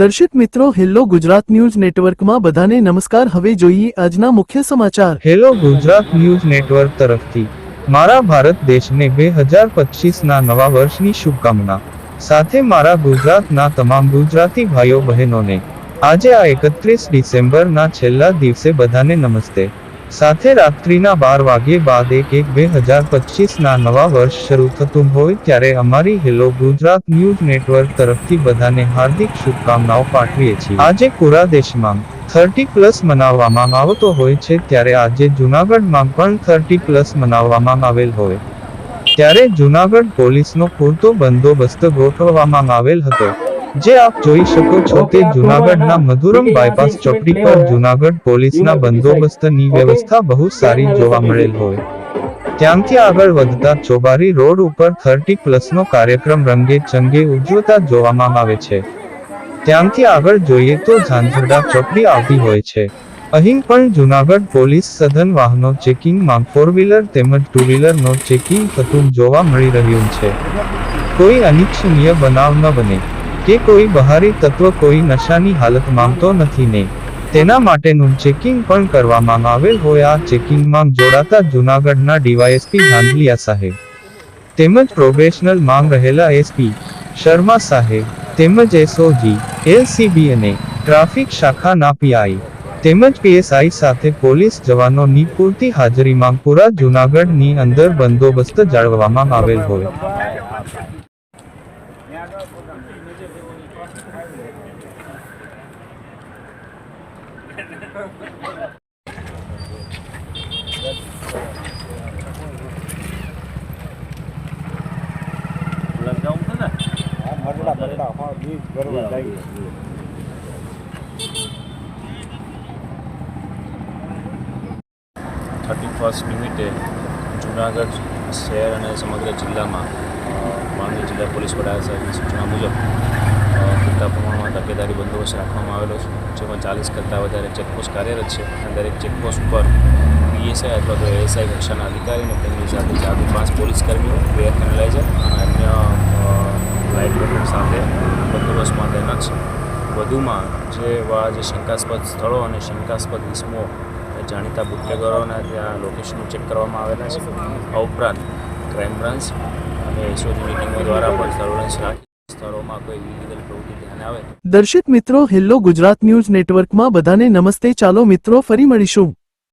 દર્શક મિત્રો hello Gujarat news નેટવર્કમાં બધાને નમસ્કાર. હવે જોઈએ આજના મુખ્ય સમાચાર. હેલો ગુજરાત ન્યૂઝ નેટવર્ક તરફથી. મારા ભારત દેશને બે હજાર પચીસના નવા વર્ષની શુભકામના. સાથે મારા ગુજરાતના તમામ ગુજરાતી ભાઈઓ બહેનોને. આજે આ એકત્રીસ ડિસેમ્બરના છેલ્લા દિવસે બધાને નમસ્તે. સાથે રાત્રિના બાર વાગ્યે બાદ એક એક બે હજાર પચીસના નવા વર્ષ શરૂ થતું હોય ત્યારે અમારી હેલો ગુજરાત ન્યૂઝ નેટવર્ક તરફથી બધાને હાર્દિક શુભકામનાઓ પાઠવીએ છીએ. આજે કોરા દેશમાં થર્ટી પ્લસ મનાવવામાં આવતો હોય છે ત્યારે આજે જુનાગઢમાં પણ થર્ટી પ્લસ મનાવવામાં આવેલ હોય. ત્યારે જુનાગઢ પોલીસનો પૂરતો બંદોબસ્ત ગોઠવવામાં આવેલ હતો. જે આપ જોઈ શકો છો તે જુનાગઢના મધુરમ બાયપાસ ચોકડી પર જુનાગઢ પોલીસના બંદોબસ્તની વ્યવસ્થા બહુ સારી જોવા મળેલ હોય. ત્યાંથી આગળ વધતા ચોબારી રોડ ઉપર થર્ટી પ્લસનો કાર્યક્રમ રંગે ચંગે ઉજવતા જોવામાં આવે છે. ત્યાંથી આગળ જોઈએ તો ઝાંઝરડા ચોકડી આવતી હોય છે. અહીં પણ જુનાગઢ પોલીસ સઘન વાહનો ચેકિંગમાં ફોર વ્હીલર તેમજ ટુ વ્હીલરનો ચેકિંગ થતું જોવા મળી રહ્યું છે. કોઈ અનિચ્છનીય બનાવ ન બને. કે કોઈ બહારી તત્વ કોઈ નશાની હાલત માંગતો નથી ને. તેના માટેનું ચેકિંગ પણ કરવામાં આવેલ હોય આ ચેકિંગમાં જોડાતા જુનાગઢના ડીવાયએસપી ધાંધલિયા સાહેબ, તેમજ પ્રોબેશનલ માંગ રહેલા એસપી શર્મા સાહેબ, તેમજ એસઓજી, એલસીબી અને ટ્રાફિક શાખાના પીઆઈ, તેમજ પીએસઆઈ સાથે પોલીસ જવાનોની પૂરતી હાજરીમાં પૂરા જુનાગઢની અંદર બંદોબસ્ત જાળવવામાં આવેલ હોય. થર્ટી ફર્સ્ટ નિમિત્તે જુનાગઢ શહેર અને સમગ્ર જિલ્લામાં માંડવી જિલ્લા પોલીસ વડા સાહેબની સૂચના મુજબ પૂરતા પ્રમાણમાં તકેદારી બંદોબસ્ત રાખવામાં આવેલો છે, જેમાં ચાલીસ કરતાં વધારે ચેકપોસ્ટ કાર્યરત છે. અને દરેક ચેકપોસ્ટ પર પીએસઆઈ અથવા તો એએસઆઈ કક્ષાના અધિકારી અને તેમની સાથે ચારથી પાંચ પોલીસ કર્મીઓ, બે એનાલાઇઝર અને અન્ય લાઇટ વેટર સાથે બંદોબસ્તમાં તૈનાત છે. વધુમાં જેવા જે શંકાસ્પદ સ્થળો અને શંકાસ્પદ ઇસમો જાણીતા બુટલેગરોના ત્યાં લોકેશનો ચેક કરવામાં આવેલા છે. આ ઉપરાંત ક્રાઇમ બ્રાન્ચ અને એસઓજી ટીમો દ્વારા પણ સર્વેલન્સ રાખી દર્શક મિત્રો હેલ્લો ગુજરાત ન્યૂઝ નેટવર્કમાં બધાને નમસ્તે. ચાલો મિત્રો ફરી મળીશું.